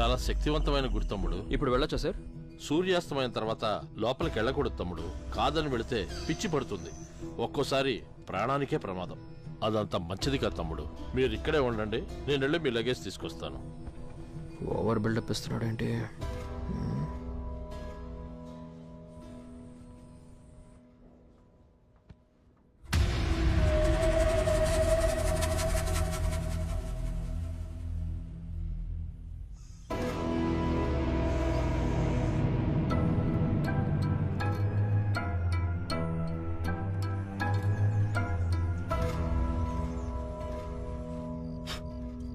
చాలా శక్తివంతమైన గుడి తమ్ముడు. ఇప్పుడు వెళ్ళొచ్చా సార్? సూర్యాస్తమైన తర్వాత లోపలికి వెళ్ళకూడదు తమ్ముడు. కాదని వెళితే పిచ్చి పడుతుంది. ఒక్కోసారి ప్రాణానికే ప్రమాదం. అదంత మంచిది కాదు తమ్ముడు. మీరు ఇక్కడే ఉండండి. నేను వెళ్ళి మీ లగేజ్ తీసుకొస్తాను. ఓవర్ బిల్డప్ ఇస్తున్నాడేంటి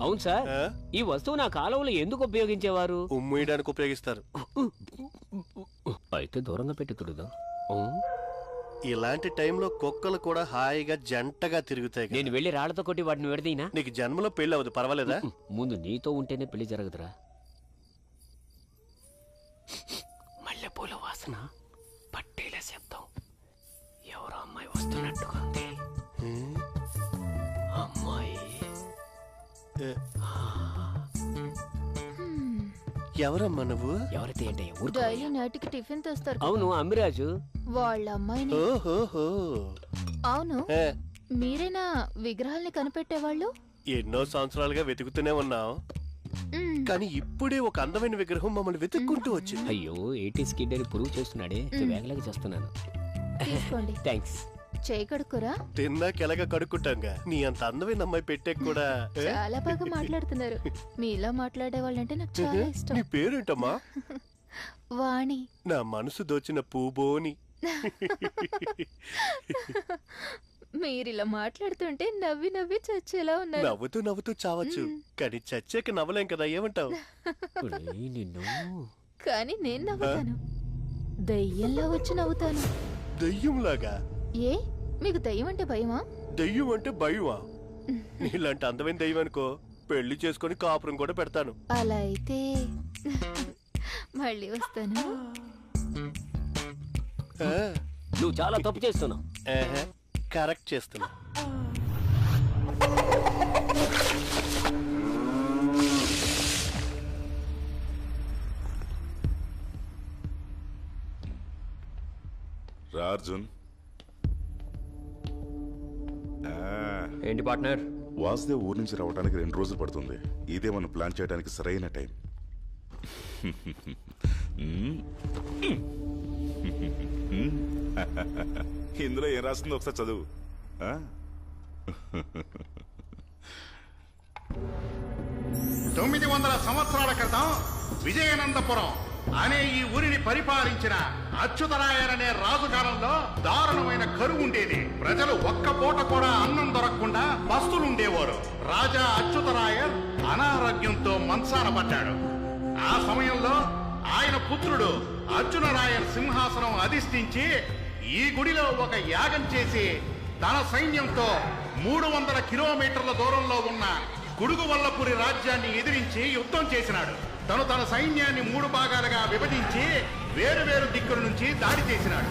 అవును సార్. ఈ వస్తువు నా కాలంలో ఎందుకు ఉపయోగించేవారు? ఉమ్మేయడానికి ఉపయోగిస్తారు. అయితే దూరంగా పెట్టి తుడుదా. ఇలాంటి టైంలో కుక్కలు కూడా హాయిగా జంటగా తిరుగుతాయి కదా. నేను వెళ్ళి రాళ్ళతో కొట్టి వాటిని విడదీనా? నీకు జన్మలో పెళ్ళి అవ్వదు పర్వాలేదా? ముందు నీతో ఉంటేనే పెళ్ళి జరగదురా. మల్లెపూల వాసన పట్టేల శబ్దం. ఎవరో అమ్మాయి వస్తున్నట్టుగా ఉంది. ఎవరమ్మా నువ్వు? ఎవరైతే ఏంటి ఊరుకో. డైలీ నైట్కి టిఫిన్ తెస్తారు అవును అమ్మిరాజు. వాళ్ళ అమ్మాయిని ఓహోహో. అవును. ఏ, మీరేనా విగ్రహాల్ని కనిపెట్టేవాళ్ళు? ఎన్నో సంవత్సరాలుగా వెతుకుతూనే ఉన్నాం మ్మ్. కానీ ఇప్పుడే ఒక అందమైన విగ్రహం మమ్మల్ని వెతుక్కుంటూ వచ్చింది. అయ్యో ఎయిటీస్ కిడ్ అని ప్రూవ్ చేస్తున్నాడే. వేగలాగా చేస్తున్నాను. తీసుకోండి. థ్యాంక్స్ చేయి కడుక్కురా తిన్నాక ఎలాగ కడుక్కుంటాంగా. నీ అంత అందమైన అమ్మాయి పెట్టే కూడా? చాలా బాగా మాట్లాడుతున్నారు. మీలా మాట్లాడే వాళ్ళంటే నాకు చాలా నీ ఇష్టం. పేరేంటమ్మా? వాణి. నా మనసు దోచిన పూబోని. మీరు ఇలా మాట్లాడుతుంటే నవ్వి నవ్వి చచ్చేలా ఉన్నారు. నవ్వుతూ నవ్వుతూ చావచ్చు. కానీ చచ్చాక నవ్వలేం కదా ఏమంటావు? కానీ నేను నవ్వుతాను. దయ్యంలా వచ్చి నవ్వుతాను. దెయ్యంలాగా? ఏ? మీకు దయ్యం అంటే భయమా? దెయ్యం అంటే భయమా? నీలాంటి అందమైన దెయ్యం అనుకో పెళ్ళి చేసుకొని కాపురం కూడా పెడతాను. అలా అయితే మళ్ళీ వస్తాను. ఆ, నువ్వు చాలా తప్పు చేస్తున్నావు. ఆహా, కరెక్ట్ చేస్తున్నా. రా అర్జున్. ఏంటి పార్ట్నర్ వాసుదేవ్ ఊరి నుంచి రావడానికి రెండు రోజులు పడుతుంది ఇదే మనం ప్లాన్ చేయడానికి సరైన టైం. ఇందులో ఏం రాస్తుందో ఒకసారి చదువు ఆ? తొమ్మిది వందల సంవత్సరాల క్రితం విజయనందపురం అనే ఈ ఊరిని పరిపాలించిన అచ్యుతరాయరనే రాజు కాలంలో దారుణమైన కరువు ఉండేది. ప్రజలు ఒక్క పూట కూడా అన్నం దొరకకుండా పస్తులుండేవారు రాజా అచ్యుతరాయర్ అనారోగ్యంతో మంచాన పడ్డాడు. ఆ సమయంలో ఆయన పుత్రుడు అర్జునరాయర్ సింహాసనం అధిష్ఠించి ఈ గుడిలో ఒక యాగం చేసి తన సైన్యంతో మూడు వందల కిలోమీటర్ల దూరంలో ఉన్న గుడుగువల్లపురి రాజ్యాన్ని ఎదిరించి యుద్ధం చేసినాడు. తను తన సైన్యాన్ని మూడు భాగాలుగా విభజించి వేరు వేరు దిక్కుల నుంచి దాడి చేసినాడు.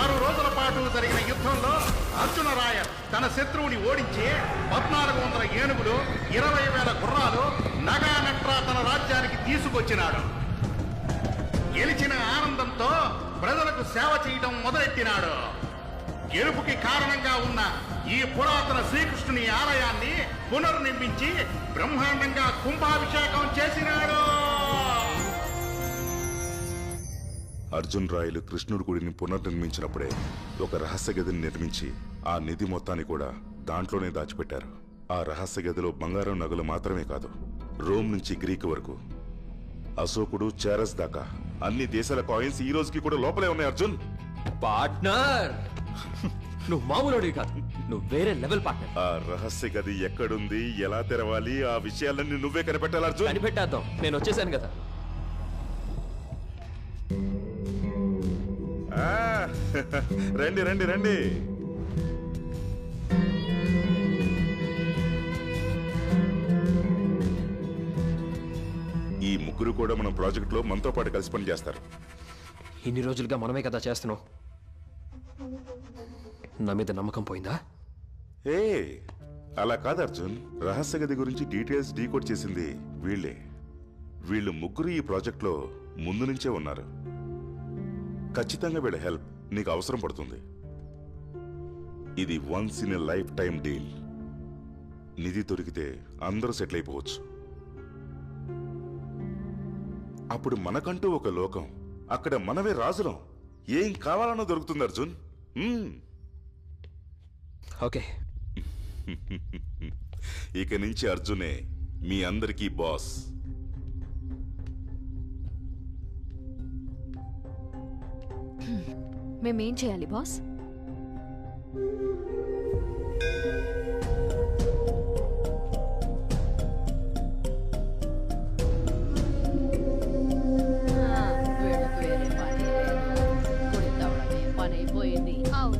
ఆరు రోజుల పాటు జరిగిన యుద్ధంలో అర్జున రాయ తన శత్రువుని ఓడించి పద్నాలుగు వందల ఏనుగులు ఇరవై వేల గుర్రాలు నగా నట్రా తన రాజ్యానికి తీసుకొచ్చినాడు. గెలిచిన ఆనందంతో ప్రజలకు సేవ చేయడం మొదలెట్టినాడు. గెలుపుకి కారణంగా ఉన్న ఈ పురాతన శ్రీకృష్ణుని ఆలయాన్ని పునర్నిర్మించి బ్రహ్మాండంగా కుంభాభిషేకం చేసినాడు. అర్జున్ రాయలు కృష్ణుడి గుడిని పునర్నిర్మించినప్పుడే ఒక రహస్య గదిని నిర్మించి ఆ నిధి మొత్తాన్ని కూడా దాంట్లోనే దాచిపెట్టారు. ఆ రహస్య గదిలో బంగారం నగలు మాత్రమే కాదు రోమ్ నుంచి గ్రీక్ వరకు. అశోకుడు చారస్ దాకా అన్ని దేశాల కాయిన్స్ ఈ రోజుకి కూడా లోపలే ఉన్నాయి అర్జున్. పార్ట్నర్! నువ్వు మామూలుడివి కాదు. నువ్వు వేరే లెవెల్ పార్ట్నర్. ఆ రహస్య గది ఎక్కడుంది ఎలా తెరవాలి ఆ విషయాలన్నీ నువ్వే కనిపెట్టాలి అర్జున్? కనిపెట్టేద్దాం. నేను వచ్చేసాను కదా. ఆ, రండి రండి రండి. ఈ ముగ్గురు కూడా మన ప్రాజెక్ట్లో మనతో పాటు కలిసి పని చేస్తారు ఇన్ని రోజులుగా మనమే కదా చేస్తున్నాం. నా మీద నమ్మకం పోయిందా? ఏ అలా కాదు అర్జున్. రహస్య గది గురించి డీటెయిల్స్ డీకోడ్ చేసింది వీళ్ళే. వీళ్ళు ముగ్గురు ఈ ప్రాజెక్ట్లో ముందు నుంచే ఉన్నారు. ఖచ్చితంగా వీళ్ళ హెల్ప్ నీకు అవసరం పడుతుంది. ఇది once in a lifetime deal నిధి దొరికితే అందరూ సెటిల్ అయిపోవచ్చు. అప్పుడు మనకంటూ ఒక లోకం అక్కడ మనమే రాజులం. ఏం కావాలన్నా దొరుకుతుంది అర్జున్. ఓకే ఇక నుంచి అర్జునే మీ అందరికీ బాస్. మేమేం చేయాలి బాస్?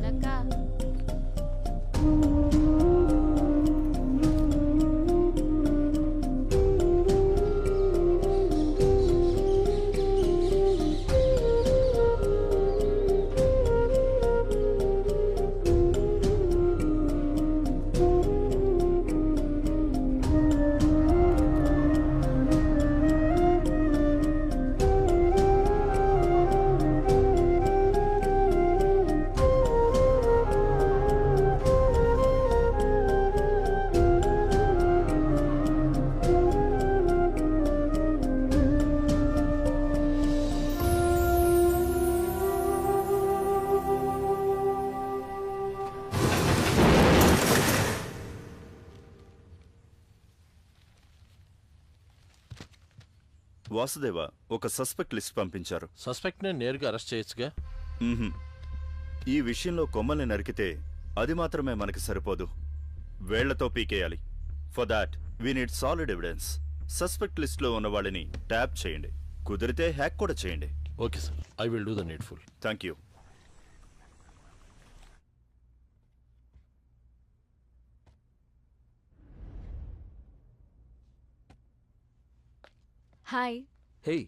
แล้วก็ వాసుదేవ ఒక సస్పెక్ట్ లిస్ట్ పంపించారు. సస్పెక్ట్ని నేరుగా అరెస్ట్ చేయొచ్చుగా? మ్మ్హ్మ్. ఈ విషయంలో కొమ్మల్ని నరికితే అది మాత్రమే మనకి సరిపోదు. వేళ్ళతో పీకేయాలి. For that we need solid evidence suspect లిస్ట్లో ఉన్న వాళ్ళని ట్యాప్ చేయండి. కుదిరితే హ్యాక్ కూడా చేయండి. Okay sir. I will do the needful. Thank you hi. Hey.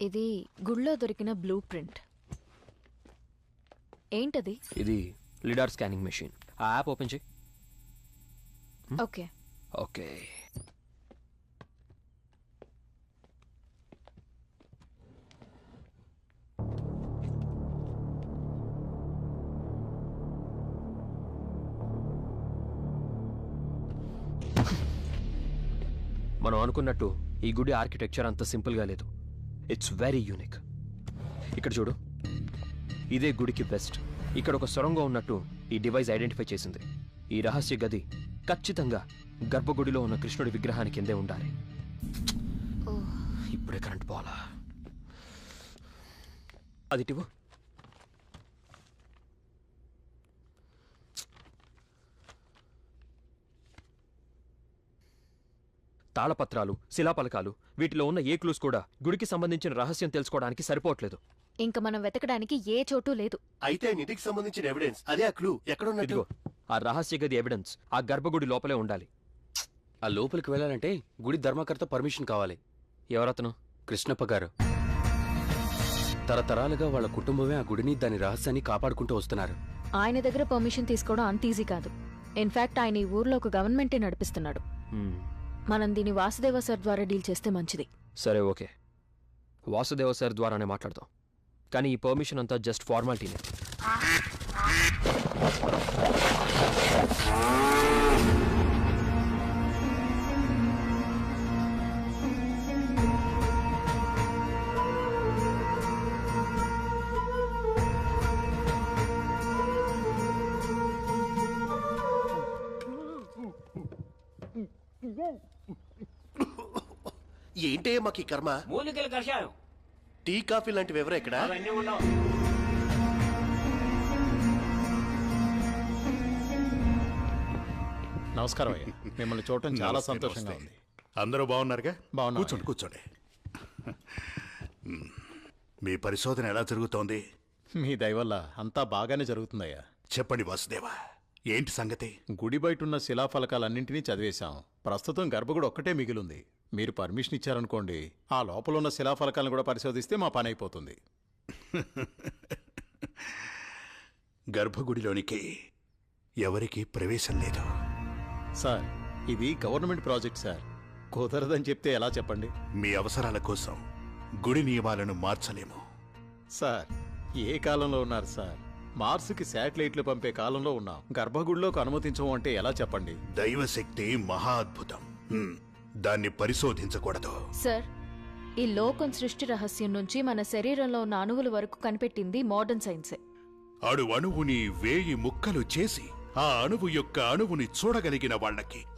ఇది గుళ్ళో దొరికిన బ్లూ ప్రింట్. ఏంటది? ఇది లిడార్ స్కానింగ్ మెషిన్. ఆ యాప్ ఓపెన్ చేయి. ఓకే. ఓకే. అనుకున్నట్టు ఈ గుడి ఆర్కిటెక్చర్ అంత సింపుల్గా లేదు. ఇట్స్ వెరీ యూనిక్ ఇక్కడ చూడు. ఇదే గుడికి బెస్ట్ ఇక్కడ ఒక సొరంగం ఉన్నట్టు ఈ డివైస్ ఐడెంటిఫై చేసింది. ఈ రహస్య గది ఖచ్చితంగా గర్భగుడిలో ఉన్న కృష్ణుడి విగ్రహానికి కిందే ఉండాలి. ఇప్పుడే కరెంట్ పోవాలా? అది తాళపత్రాలు శిలాపలకాలు వీటిలో ఉన్న ఏ క్లూస్ కూడా గుడికి సంబంధించిన రహస్యం తెలుసుకోవడానికి సరిపోవట్లేదు. ఇంకా మనం వెతకడానికి ఏ చోటు లేదు. అయితే నిధికి సంబంధించిన ఎవిడెన్స్ అదే ఆ క్లూ ఎక్కడ ఇదిగో ఆ రహస్య గది ఎవిడెన్స్ ఆ గర్భగుడి లోపలే ఉండాలి. ఆ లోపలికి వెళ్ళాలంటే గుడి ధర్మకర్త పర్మిషన్ కావాలి. ఎవరతను? కృష్ణప్ప గారు. తరతరాలుగా వాళ్ళ కుటుంబమే ఆ గుడిని దాని రహస్యాన్ని కాపాడుకుంటూ వస్తున్నారు. ఆయన దగ్గర పర్మిషన్ తీసుకోవడం అంత ఈజీ కాదు. ఇన్ఫాక్ట్ ఆయన ఈ ఊర్లో ఒక గవర్నమెంటే నడిపిస్తున్నాడు. హ్మ్. మనం దీన్ని వాసుదేవ సార్ ద్వారా డీల్ చేస్తే మంచిది. సరే ఓకే. వాసుదేవ సార్ ద్వారానే మాట్లాడదాం కానీ ఈ పర్మిషన్ అంతా జస్ట్ ఫార్మాలిటీనే. ఏంటే మాకు ఈ కర్మ? మూలికల కషాయం. టీ కాఫీ లాంటివి ఎవరు ఇక్కడ అవన్నీ ఉండవు. నమస్కారం అయ్యా. మిమ్మల్ని చూడటం చాలా సంతోషంగా ఉంది. అందరూ బాగున్నారుగా? బాగున్నాం కూర్చోండి కూర్చోండి. మ్, మీ పరిశోధన ఎలా జరుగుతోంది? మీ దయ వల్ల అంతా బాగానే జరుగుతుందయ్యా. చెప్పండి వాసుదేవ. ఏంటి సంగతి? గుడి బయట ఉన్న శిలాఫలకాలన్నింటినీ చదివేశాం. ప్రస్తుతం గర్భగుడి ఒక్కటే మిగిలింది. మీరు పర్మిషన్ ఇచ్చారనుకోండి ఆ లోపల ఉన్న శిలాఫలకాలను కూడా పరిశోధిస్తే మా పని అయిపోతుంది. గర్భగుడిలోనికి ఎవరికీ ప్రవేశం లేదు. సార్ ఇది గవర్నమెంట్ ప్రాజెక్ట్ సార్. కుదరదని చెప్తే ఎలా చెప్పండి? మీ అవసరాల కోసం గుడి నియమాలను మార్చలేము. సార్ ఏ కాలంలో ఉన్నారు సార్? మార్సుకి శాటిలైట్లు పంపే కాలంలో ఉన్నాం. గర్భగుడిలోకి అనుమతించము అంటే ఎలా చెప్పండి? దైవశక్తి మహా అద్భుతం. దాన్ని పరిశోధించకూడదు. సార్ ఈ లోకం సృష్టి రహస్యం నుంచి మన శరీరంలో ఉన్న అణువుల వరకు కనిపెట్టింది మోడర్న్ సైన్సే. అడు అణువుని వేయి ముక్కలు చేసి ఆ అణువు యొక్క అణువుని చూడగలిగిన వాళ్ళకి